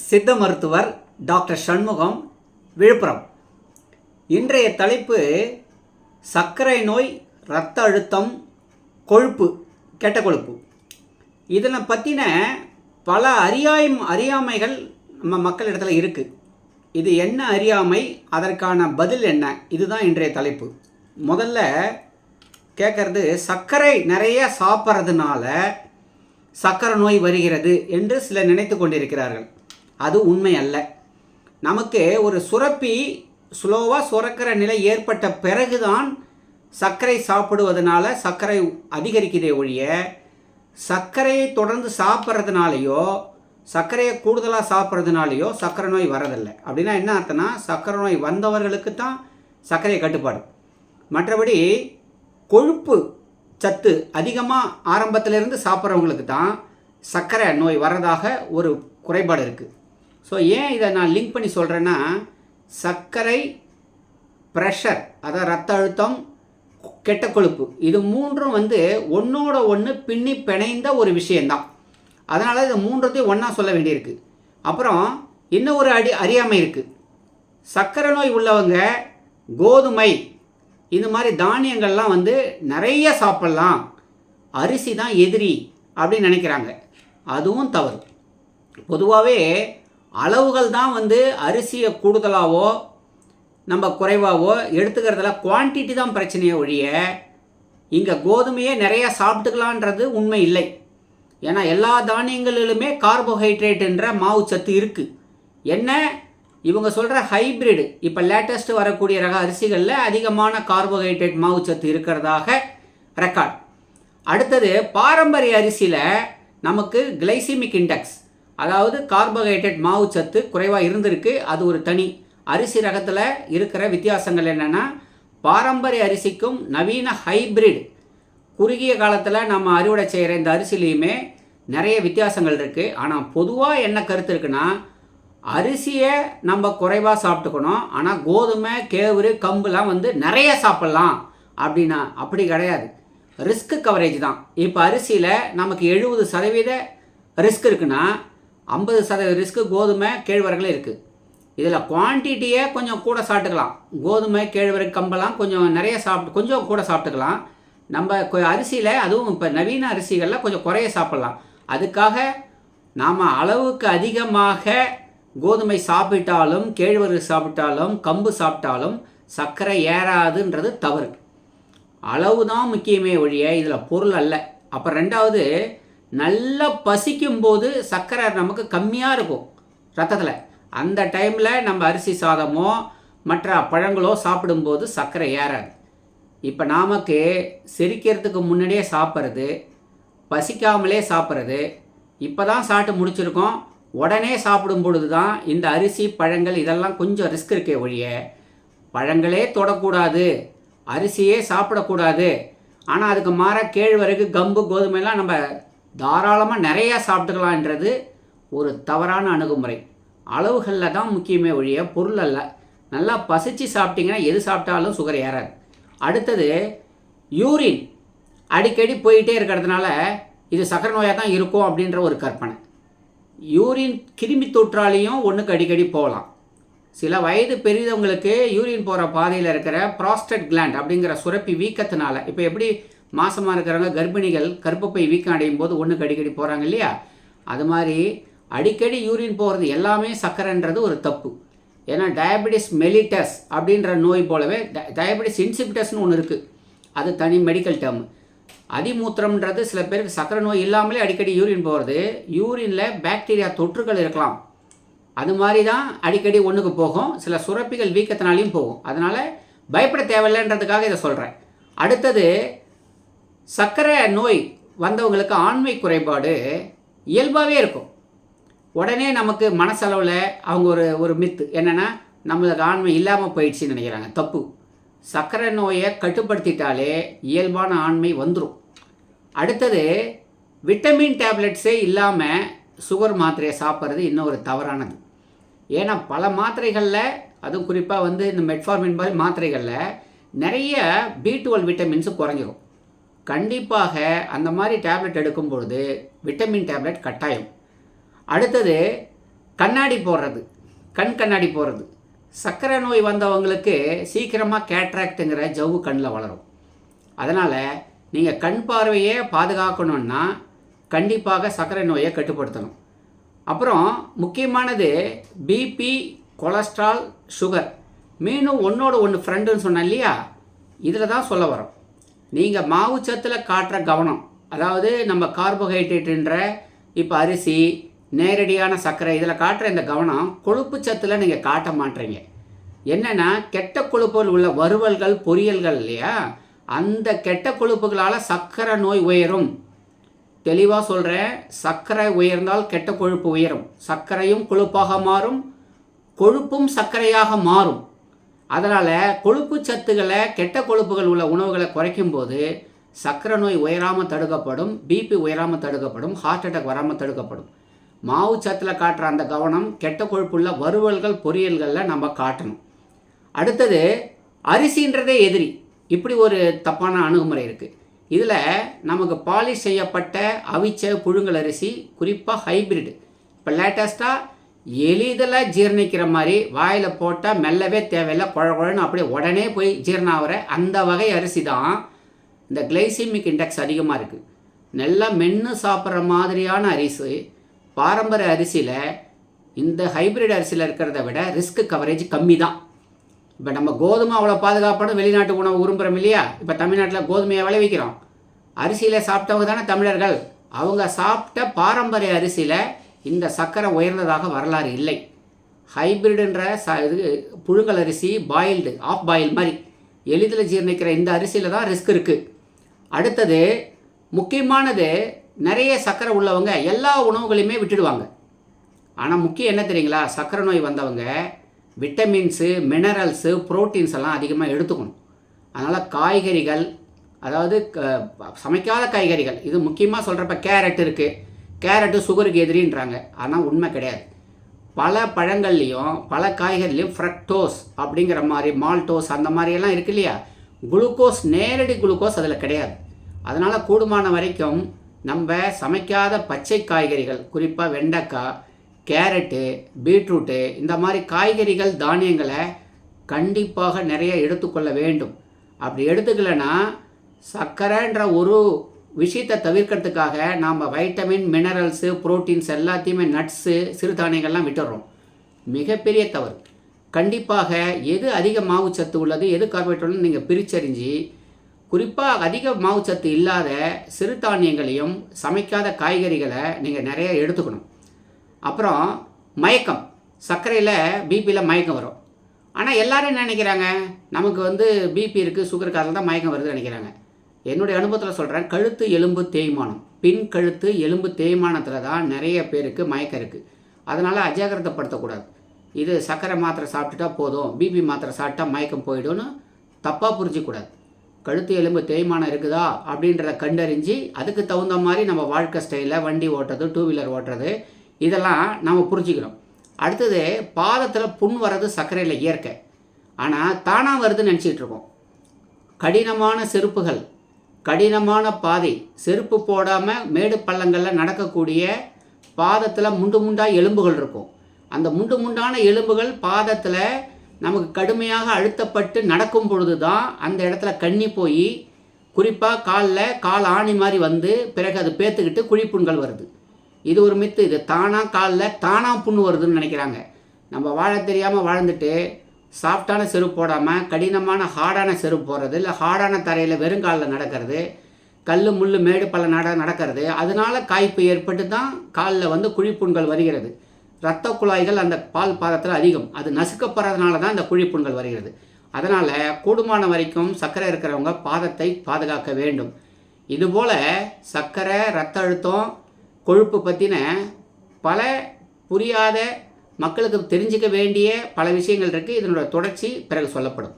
சித்த மருத்துவர் டாக்டர் சண்முகம் விழுப்புரம். இன்றைய தலைப்பு சர்க்கரை நோய் இரத்த அழுத்தம் கொழுப்பு கெட்ட கொழுப்பு. இதனை பற்றின பல அறியாயம் அறியாமைகள் நம்ம மக்களிடத்தில் இருக்குது இது என்ன அறியாமை? அதற்கான பதில் என்ன? இதுதான் இன்றைய தலைப்பு. முதல்ல கேட்குறது சர்க்கரை நிறைய சாப்பிட்றதுனால சர்க்கரை நோய் வருகிறது என்று சிலர் நினைத்து கொண்டிருக்கிறார்கள். அது உண்மை அல்ல. நமக்கு ஒரு சுரப்பி ஸ்லோவாக சுரக்கிற நிலை ஏற்பட்ட பிறகுதான் சர்க்கரை சாப்பிடுவதனால சர்க்கரை அதிகரிக்குதே ஒழிய சர்க்கரையை தொடர்ந்து சாப்பிட்றதுனாலையோ சர்க்கரையை கூடுதலாக சாப்பிட்றதுனாலையோ சர்க்கரை நோய் வரதில்லை அப்படின்னா என்ன அர்த்தம்னா சர்க்கரை நோய் வந்தவர்களுக்கு தான் சர்க்கரை கட்டுப்பாடு. மற்றபடி கொழுப்பு சத்து அதிகமாக ஆரம்பத்திலிருந்து சாப்பிட்றவங்களுக்கு தான் சர்க்கரை நோய் வர்றதாக ஒரு குறைபாடு இருக்குது ஸோ ஏன் இதை நான் லிங்க் பண்ணி சொல்கிறேன்னா சர்க்கரை ப்ரெஷர் அதாவது ரத்த அழுத்தம் கெட்ட கொழுப்பு இது மூன்றும் வந்து ஒன்றோட ஒன்று பின்னி பிணைந்த ஒரு விஷயந்தான் அதனால் இது மூன்றத்தையும் ஒன்றா சொல்ல வேண்டியிருக்கு. அப்புறம் இன்னும் ஒரு அடி அறியாமை இருக்குது சர்க்கரை நோய் உள்ளவங்க கோதுமை இந்த மாதிரி தானியங்கள்லாம் வந்து நிறைய சாப்பிட்லாம். அரிசி தான் எதிரி அப்படின்னு நினைக்கிறாங்க. அதுவும் தவறு. பொதுவாகவே அளவுகள் தான் வந்து அரிசியை கூடுதலாகவோ நம்ம குறைவாகவோ எடுத்துக்கிறதுல குவான்டிட்டி தான் பிரச்சனையே ஒழிய இங்கே கோதுமையே நிறையா சாப்பிட்டுக்கலான்றது உண்மை இல்லை. ஏன்னா எல்லா தானியங்களிலுமே கார்போஹைட்ரேட்டுன்ற மாவு சத்து இருக்குது என்ன? இவங்க சொல்கிற ஹைப்ரிட் இப்போ லேட்டஸ்ட் வரக்கூடிய ரக அரிசிகளில் அதிகமான கார்போஹைட்ரேட் மாவு சத்து இருக்கிறதாக ரெக்கார்ட் அடுத்தது பாரம்பரிய அரிசியில் நமக்கு கிளைசிமிக் இண்டெக்ஸ் அதாவது கார்போஹைட்ரேட் மாவு சத்து குறைவாக இருந்திருக்கு. அது ஒரு தனி. அரிசி ரகத்தில் இருக்கிற வித்தியாசங்கள் என்னென்னா பாரம்பரிய அரிசிக்கும் நவீன ஹைப்ரிட் குறுகிய காலத்தில் நம்ம அறுவடை செய்கிற இந்த அரிசிலையுமே நிறைய வித்தியாசங்கள் இருக்குது ஆனால் பொதுவாக என்ன கருத்து இருக்குன்னா அரிசியை நம்ம குறைவாக சாப்பிட்டுக்கணும். ஆனால் கோதுமை கேவுரு கம்புலாம் வந்து நிறைய சாப்பிட்லாம். அப்படின்னா அப்படி கிடையாது. ரிஸ்க் கவரேஜ் தான். இப்போ அரிசியில் நமக்கு எழுபது சதவீத ரிஸ்க் இருக்குன்னா ஐம்பது சதவீத ரிஸ்க்கு கோதுமை கேழ்வரகுல இருக்குது இதில் குவான்டிட்டியே கொஞ்சம் கூட சாப்பிட்டுக்கலாம். கோதுமை கேழ்வரகு கம்பெல்லாம் கொஞ்சம் நிறைய சாப்பிட்டு கொஞ்சம் கூட சாப்பிட்டுக்கலாம். நம்ம கொ- அரிசியில் அதுவும் இப்போ நவீன அரிசிகளில் கொஞ்சம் குறைய சாப்பிட்லாம். அதுக்காக நாம் அளவுக்கு அதிகமாக கோதுமை சாப்பிட்டாலும் கேழ்வரகு சாப்பிட்டாலும் கம்பு சாப்பிட்டாலும் சர்க்கரை ஏறாதுன்றது தவறு. அளவு தான் முக்கியமே ஒழிய இதில் பொருள் அல்ல. அப்போ ரெண்டாவது நல்லா பசிக்கும் போது சர்க்கரை நமக்கு கம்மியாக இருக்கும் ரத்தத்தில். அந்த டைமில் நம்ம அரிசி சாதமோ மற்ற பழங்களோ சாப்பிடும்போது சர்க்கரை ஏறாது. இப்போ நமக்கு செரிக்கிறதுக்கு முன்னாடியே சாப்பிட்றது பசிக்காமலே சாப்பிட்றது இப்போ தான் சாப்பிட்டு முடிச்சிருக்கோம். உடனே சாப்பிடும் பொழுது தான் இந்த அரிசி பழங்கள் இதெல்லாம் கொஞ்சம் ரிஸ்க் இருக்கே ஒழிய பழங்களே தொடக்கூடாது அரிசியே சாப்பிடக்கூடாது. ஆனால் அதுக்கு மாற கேழ்வரகு கம்பு கோதுமைலாம் நம்ம தாராளமாக நிறையா சாப்பிட்டுக்கலான்றது ஒரு தவறான அணுகுமுறை. அளவுகளில் தான் முக்கியமே ஒழிய பொருள் அல்ல. நல்லா பசிச்சு சாப்பிட்டிங்கன்னா எது சாப்பிட்டாலும் சுகர் ஏறாது. அடுத்தது யூரின். அடிக்கடி போயிட்டே இருக்கிறதுனால இது சக்கரை நோயாக தான் இருக்கும் அப்படின்ற ஒரு கற்பனை. யூரின் கிருமி தொற்றாலையும் ஒன்றுக்கு அடிக்கடி போகலாம். சில வயது பெரியவங்களுக்கு யூரின் போகிற பாதையில் இருக்கிற ப்ராஸ்டட் கிளாண்ட் அப்படிங்கிற சுரப்பி வீக்கத்தினால இப்போ எப்படி மாசமாக இருக்கிறவங்க கர்ப்பிணிகள் கர்ப்பப்பை வீக்கம் அடையும் போது ஒன்றுக்கு அடிக்கடி போகிறாங்க இல்லையா? அது மாதிரி அடிக்கடி யூரின் போகிறது எல்லாமே சர்க்கரைன்றது ஒரு தப்பு. ஏன்னா டயபெட்டிஸ் மெலிட்டஸ் அப்படின்ற நோய் போலவே டயபெட்டிஸ் இன்சிபிட்டஸ்னு ஒன்று இருக்குது அது தனி மெடிக்கல் டேர்ம் அதிமூத்திரம்ன்றது சில பேருக்கு சக்கரை நோய் இல்லாமலே அடிக்கடி யூரின் போகிறது யூரினில் பாக்டீரியா தொற்றுகள் இருக்கலாம். அது மாதிரி தான் அடிக்கடி ஒன்றுக்கு போகும். சில சுரப்பிகள் வீக்கத்தினாலையும் போகும். அதனால் பயப்பட தேவையில்லைன்றதுக்காக இதை சொல்கிறேன் அடுத்தது சர்க்கரை நோய் வந்தவங்களுக்கு ஆண்மை குறைபாடு இயல்பாகவே இருக்கும். உடனே நமக்கு மனசளவில் அவங்க ஒரு ஒரு மித்து. என்னென்னா நம்மளுக்கு ஆண்மை இல்லாமல் போயிடுச்சுன்னு நினைக்கிறாங்க. தப்பு. சர்க்கரை நோயை கட்டுப்படுத்திட்டாலே இயல்பான ஆண்மை வந்துடும் அடுத்தது விட்டமின் டேப்லெட்ஸே இல்லாமல் சுகர் மாத்திரையை சாப்பிட்றது இன்னும் ஒரு தவறானது. ஏன்னா பல மாத்திரைகளில் அதுவும் குறிப்பாக வந்து இந்த மெட்ஃபார்மின் மாதிரி மாத்திரைகளில் நிறைய பி டுவெல் விட்டமின்ஸு குறைஞ்சிரும். கண்டிப்பாக அந்த மாதிரி டேப்லெட் எடுக்கும் பொழுது விட்டமின் டேப்லெட் கட்டாயம். அடுத்தது கண்ணாடி போடுறது. கண் கண்ணாடி போடுறது. சர்க்கரை நோய் வந்தவங்களுக்கு சீக்கிரமாக கேட்ராக்டுங்கிற ஜவ்வு கண்ணில் வளரும். அதனால் நீங்கள் கண் பார்வையை பாதுகாக்கணுன்னா கண்டிப்பாக சர்க்கரை நோயை கட்டுப்படுத்தணும். அப்புறம் முக்கியமானது பிபி கொலஸ்ட்ரால் சுகர் மீனும் ஒன்றோட ஒன்று ஃப்ரெண்டுன்னு சொன்னேன் இல்லையா? இதில் தான் சொல்ல வரோம். நீங்கள் மாவுச்சத்தில் காட்டுற கவனம். அதாவது நம்ம கார்போஹைட்ரேட்டுன்ற இப்போ அரிசி நேரடியான சர்க்கரை இதில் காட்டுற இந்த கவனம் கொழுப்பு சத்தில் நீங்கள் காட்ட மாட்டீங்க. என்னென்னா கெட்ட கொழுப்புகள் உள்ள வறுவல்கள் பொரியல்கள் இல்லையா? அந்த கெட்ட கொழுப்புகளால் சர்க்கரை நோய் உயரும். தெளிவாக சொல்கிறேன் சர்க்கரை உயர்ந்தால் கெட்ட கொழுப்பு உயரும். சர்க்கரையும் கொழுப்பாக மாறும் கொழுப்பும் சர்க்கரையாக மாறும். அதனால் கொழுப்பு சத்துக்களை கெட்ட கொழுப்புகள் உள்ள உணவுகளை குறைக்கும் போது சர்க்கரை நோய் உயராமல் தடுக்கப்படும் பிபி உயராமல் தடுக்கப்படும் ஹார்ட் அட்டாக் வராமல் தடுக்கப்படும். மாவு சத்தில் காட்டுற அந்த கவனம் கெட்ட கொழுப்புள்ள வறுவல்கள் பொரியல்களில் நம்ம காட்டணும். அடுத்தது அரிசின்றதே எதிரி. இப்படி ஒரு தப்பான அணுகுமுறை இருக்குது இதில் நமக்கு பாலிஷ் செய்யப்பட்ட அவிச்ச புழுங்கல் அரிசி குறிப்பாக ஹைபிரிட் இப்போ லேட்டஸ்ட்டாக எளிதில் ஜீரணிக்கிற மாதிரி வாயில் போட்டால் மெல்லவே தேவையில்லை. குழ குழன்னு அப்படியே உடனே போய் ஜீரணம் ஆகிற அந்த வகை அரிசி தான் இந்த கிளைசிமிக் இண்டெக்ஸ் அதிகமாக இருக்குது நல்லா மென்று சாப்பிட்ற மாதிரியான அரிசி பாரம்பரிய அரிசியில் இந்த ஹைபிரிட் அரிசியில் இருக்கிறத விட ரிஸ்க் கவரேஜ் கம்மி தான். இப்போ நம்ம கோதுமை அவ்வளோ பாதுகாப்பான வெளிநாட்டு உணவு விரும்புகிறோம் இல்லையா? இப்போ தமிழ்நாட்டில் கோதுமையை விளைவிக்கிறோம். அரிசியில் சாப்பிட்டவங்க தானே தமிழர்கள். அவங்க சாப்பிட்ட பாரம்பரிய அரிசியில் இந்த சர்க்கரை உயர்ந்ததாக வரலாறு இல்லை. ஹைபிரிடுன்ற ச இது புழுங்கல் அரிசி பாயில்டு ஆஃப் பாயில் மாதிரி. எளிதில் ஜீரணிக்கிற இந்த அரிசியில் தான் ரிஸ்க் இருக்குது அடுத்தது முக்கியமானது நிறைய சர்க்கரை உள்ளவங்க எல்லா உணவுகளையுமே விட்டுடுவாங்க. ஆனால் முக்கியம் என்ன தெரியுங்களா? சர்க்கரை நோய் வந்தவங்க விட்டமின்ஸு மினரல்ஸு ப்ரோட்டீன்ஸ் எல்லாம் அதிகமாக எடுத்துக்கணும். அதனால் காய்கறிகள் அதாவது க- சமைக்காத காய்கறிகள் இது முக்கியமாக சொல்கிறப்ப கேரட் இருக்குது கேரட்டு சுகருக்கு எதிரின்றாங்க. ஆனால் உண்மை கிடையாது. பல பழங்கள்லேயும் பல காய்கறிலையும் ஃப்ரக்டோஸ் அப்படிங்கிற மாதிரி மால்டோஸ் அந்த மாதிரியெல்லாம் இருக்கு இல்லையா? குளுக்கோஸ் நேரடி குளுக்கோஸ் அதில் கிடையாது. அதனால் கூடுமான வரைக்கும் நம்ம சமைக்காத பச்சை காய்கறிகள் குறிப்பாக வெண்டைக்காய் கேரட்டு பீட்ரூட்டு இந்த மாதிரி காய்கறிகள் தானியங்களை கண்டிப்பாக நிறைய எடுத்துக்கொள்ள வேண்டும். அப்படி எடுத்துக்கலைன்னா சர்க்கரைன்ற ஒரு விஷயத்தை தவிர்க்கிறதுக்காக நாம் வைட்டமின் மினரல்ஸு புரோட்டீன்ஸ் எல்லாத்தையுமே நட்ஸு சிறுதானியங்கள்லாம் விட்டுடுறோம் மிகப்பெரிய தவறு. கண்டிப்பாக எது அதிக மாவுச்சத்து உள்ளது எது கார்போஹைட்ரேட் நீங்கள் பிரிச்சறிஞ்சு குறிப்பாக அதிக மாவுச்சத்து இல்லாத சிறுதானியங்களையும் சமைக்காத காய்கறிகளை நீங்கள் நிறைய எடுத்துக்கணும். அப்புறம் மயக்கம். சர்க்கரையில் பிபியில் மயக்கம் வரும். ஆனால் எல்லோரும் என்ன நினைக்கிறாங்க? நமக்கு வந்து பிபி இருக்குது சுகர் காரில் தான் மயக்கம் வருதுன்னு நினைக்கிறாங்க. என்னுடைய அனுபவத்தில் சொல்கிறேன் கழுத்து எலும்பு தேய்மானம். பின் கழுத்து எலும்பு தேய்மானத்தில் தான் நிறைய பேருக்கு மயக்கம் இருக்குது அதனால் அஜாகிரதப்படுத்தக்கூடாது இது சர்க்கரை மாத்திரை சாப்பிட்டுட்டா போதும் பிபி மாத்திரை சாப்பிட்டா மயக்கம் போயிடும்னு தப்பாக புரிஞ்சிக்கூடாது. கழுத்து எலும்பு தேய்மானம் இருக்குதா அப்படின்றத கண்டறிஞ்சு அதுக்கு தகுந்த மாதிரி நம்ம வாழ்க்கை ஸ்டைலில் வண்டி ஓட்டுறது டூ வீலர் ஓட்டுறது இதெல்லாம் நம்ம புரிஞ்சுக்கிறோம். அடுத்தது பாதத்தில் புண் வர்றது சர்க்கரையில் இயற்கை. ஆனால் தானாக வருதுன்னு நினச்சிக்கிட்டு இருக்கோம். கடினமான செருப்புகள் கடினமான பாதை. செருப்பு போடாமல் மேடு பள்ளங்களில் நடக்கக்கூடிய பாதத்தில் முண்டு முண்டாக எலும்புகள் இருக்கும். அந்த முண்டு முண்டான எலும்புகள் பாதத்தில் நமக்கு கடுமையாக அழுத்தப்பட்டு நடக்கும் பொழுது தான் அந்த இடத்துல கண்ணி போய் குறிப்பாக காலில் கால் ஆணி மாதிரி வந்து பிறகு அது பேத்துக்கிட்டு குழிப்புண்கள் வருது. இது ஒரு மித்து. இது தானாக காலில் தானாக புண்ணு வருதுன்னு நினைக்கிறாங்க. நம்ம வாழ தெரியாமல் வாழ்ந்துட்டு சாஃப்டான செருப்பு போடாமல் கடினமான ஹார்டான செருப்பு போடுறது இல்லை ஹார்டான தரையில் வெறுங்காலில் நடக்கிறது கல் முள் மேடு பல நட நடக்கிறது அதனால காய்ப்பு ஏற்பட்டு தான் காலில் வந்து குழிப்புண்கள் வருகிறது. இரத்த குழாய்கள் அந்த பால் பாதத்தில் அதிகம். அது நசுக்கப்படுறதுனால தான் இந்த குழிப்புண்கள் வருகிறது. அதனால் கூடுமான வரைக்கும் சர்க்கரை இருக்கிறவங்க பாதத்தை பாதுகாக்க வேண்டும். இதுபோல் சர்க்கரை ரத்த அழுத்தம் கொழுப்பு பற்றின பல புரியாத மக்களுக்கு தெரிஞ்சுக்க வேண்டிய பல விஷயங்கள் இருக்குது இதனோட தொடர்ச்சி பிறகு சொல்லப்படும்.